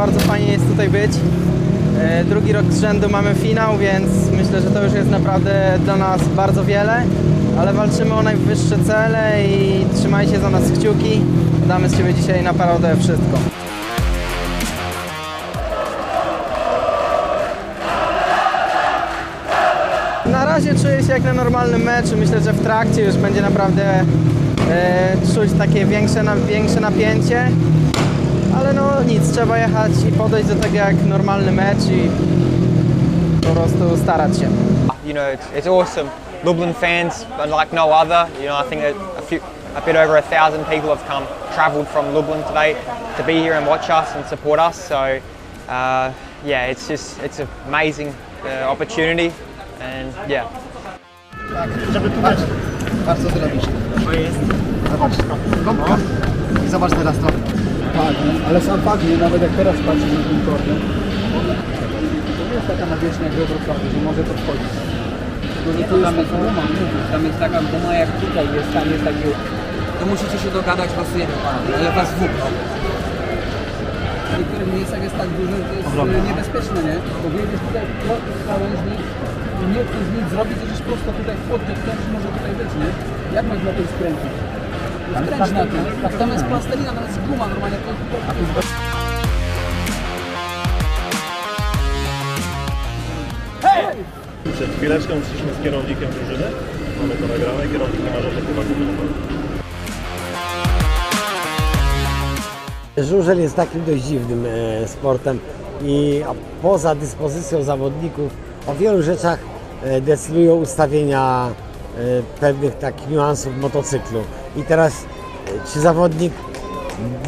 Bardzo fajnie jest tutaj być. E, Drugi rok z rzędu mamy finał, więc myślę, że to już jest naprawdę dla nas bardzo wiele, ale walczymy o najwyższe cele i trzymajcie za nas kciuki. Damy z siebie dzisiaj naprawdę wszystko. Na razie czuję się jak na normalnym meczu. Myślę, że w trakcie już będzie naprawdę e, czuć takie większe, na, większe napięcie. Ale no nic, trzeba jechać i podejść do tego jak normalny mecz i po prostu starać się. You know, it's, it's awesome. Lublin fans like no other. You know, I think that a few, a bit over a thousand people have come, travelled from Lublin today to be here and watch us and support us. So, uh, yeah, it's just it's an amazing uh, opportunity, and yeah. żeby tu patrz co zrobisz. To jest. Zobacz, gąbka. I zobacz teraz to. No, ale sam fakt, nie, nawet jak teraz patrzysz na tym kordę, to nie jest taka nawierzchnia jak we Wrocławiu, że może to wchodzić. Tylko, że tu jest taka guma, mówię. Tam jest taka guma jak tutaj jest, tam jest taki... To musicie się dogadać, losujemy pana, ale was dwóch. W niektórych miejscach jest tak duży, że to jest e, niebezpieczne, nie? Bo wyjedziesz tutaj pod krawężnik i nie chcesz nic zrobić, jedziesz prosto tutaj w ktoś może tutaj być, nie? Jak masz na tym skręcić? Skręć na tym. A tam jest plastelina, tam jest guma normalnie. To, Przed chwileczką szliśmy z kierownikiem drużyny. Mamy to nagrane, kierownik nie ma żadnych uwag. Żużel jest takim dość dziwnym e, sportem i poza dyspozycją zawodników o wielu rzeczach e, decydują ustawienia e, pewnych takich niuansów motocyklu. I teraz e, czy zawodnik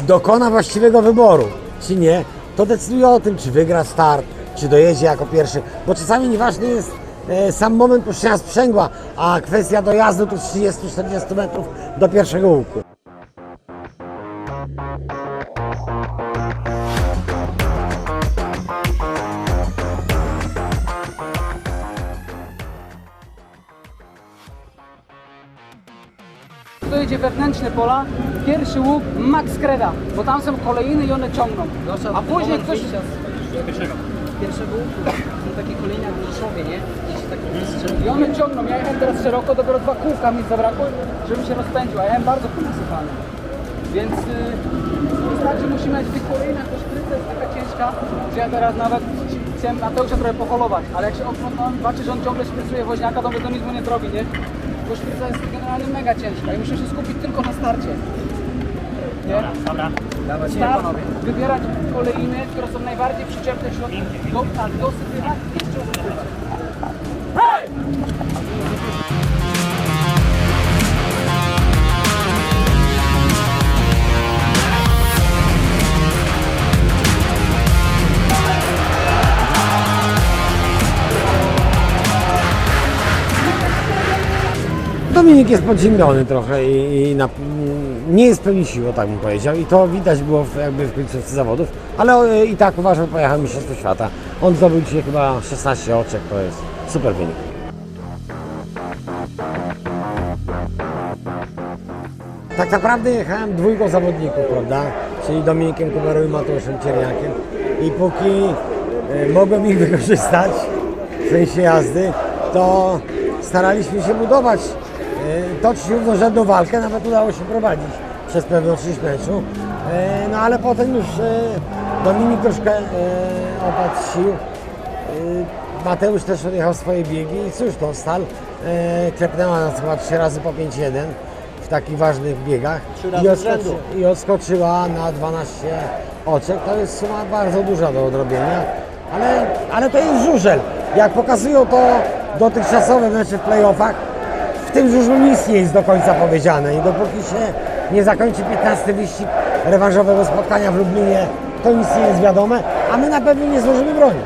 dokona właściwego wyboru, czy nie, to decyduje o tym, czy wygra start, czy dojedzie jako pierwszy, bo czasami nieważny jest e, sam moment puszczenia sprzęgła, a kwestia dojazdu to 30-40 metrów do pierwszego łuku. To jedzie wewnętrzne pola, pierwszy łuk max kreda, bo tam są kolejny i one ciągną. A później ktoś... pierwszego łuku. Są takie kolejne jak w Rzeszowie, nie? I one ciągną. Ja jechałem teraz szeroko, dopiero dwa kółka mi zabrakło, żeby się rozpędził, a ja jechałem bardzo ponasypany. Więc yy, wystarczy musimy mieć w tych kolejnych, to szpryca jest taka ciężka, że ja teraz nawet chciałem Mateusza trochę poholować, ale jak się oglądam, patrzę, że on ciągle szprycuje woźniaka, to mówię, to nic mu nie zrobi, nie? Bo szpryca jest generalnie mega ciężka i muszę się skupić tylko na starcie. Nie? Dobra, dobra. Start, wybierać kolejny, które są najbardziej przyczepne w środku, do, tak, dosypywać i jeszcze usypywać. Dominik jest podziębiony trochę i, i na, nie jest pełni sił, tak bym powiedział. I to widać było w, jakby w końcówce zawodów, ale e, i tak uważam, pojechał Mistrzostwo Świata. On zdobył dzisiaj chyba 16 oczek, to jest super wynik. Tak naprawdę jechałem dwójką zawodników, prawda? Czyli Dominikiem Kuberą i Mateuszem Cierniakiem. I póki e, mogłem ich wykorzystać w sensie jazdy, to staraliśmy się budować, toczyć równorzędną walkę, nawet udało się prowadzić przez pewną część meczu. E, No ale potem już e, Dominik troszkę e, opadł sił. E, Mateusz też odjechał swoje biegi i cóż to, Stal e, klepnęła nas chyba trzy razy po 5-1 w takich ważnych biegach i, odskoczy, i odskoczyła na 12 oczek. To jest suma bardzo duża do odrobienia, ale, ale to jest żużel. Jak pokazują to dotychczasowe mecze w playoffach, tym żużlu nic nie jest do końca powiedziane i dopóki się nie zakończy 15 wyścig rewanżowego spotkania w Lublinie, to nic nie jest wiadome, a my na pewno nie złożymy broni.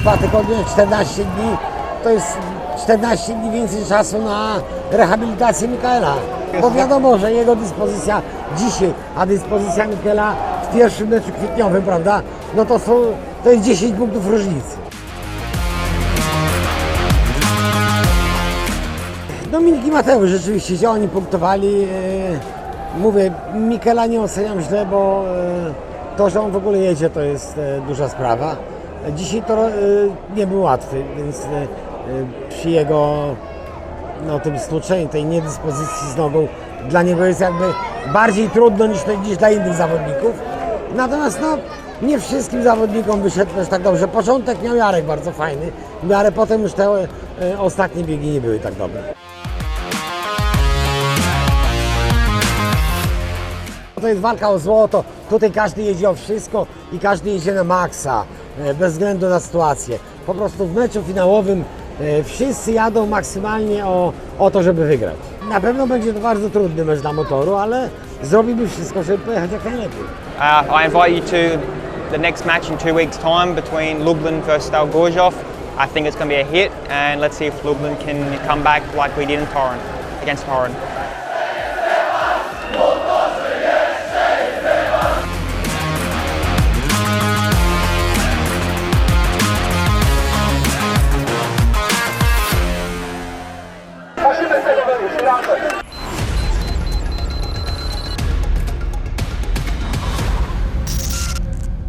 Dwa tygodnie, 14 dni, to jest 14 dni więcej czasu na rehabilitację Mikaela. Bo wiadomo, że jego dyspozycja dzisiaj, a dyspozycja Mikaela w pierwszym meczu kwietniowym, prawda, no to są, to jest 10 punktów różnicy. Dominik i Mateusz rzeczywiście, gdzie oni punktowali, e, mówię, Mikela nie oceniam źle, bo e, to, że on w ogóle jedzie, to jest e, duża sprawa. Dzisiaj to nie był łatwy, więc przy jego no, tym stłuczeniu, tej niedyspozycji z nogą, dla niego jest jakby bardziej trudno niż, niż dla innych zawodników. Natomiast no, nie wszystkim zawodnikom wyszedł też tak dobrze. Początek miał Jarek bardzo fajny, ale potem już te ostatnie biegi nie były tak dobre. To jest walka o złoto. Tutaj każdy jedzie o wszystko i każdy jedzie na maksa, e, bez względu na sytuację. Po prostu w meczu finałowym e, wszyscy jadą maksymalnie o, o to, żeby wygrać. Na pewno będzie to bardzo trudny mecz dla motoru, ale zrobimy wszystko, żeby pojechać jak najlepiej. Uh, I invite you to the next match in two weeks' time between Lublin versus Stalgorjov. I think it's going to be a hit, and let's see if Lublin can come back like we did in Torren against Torren.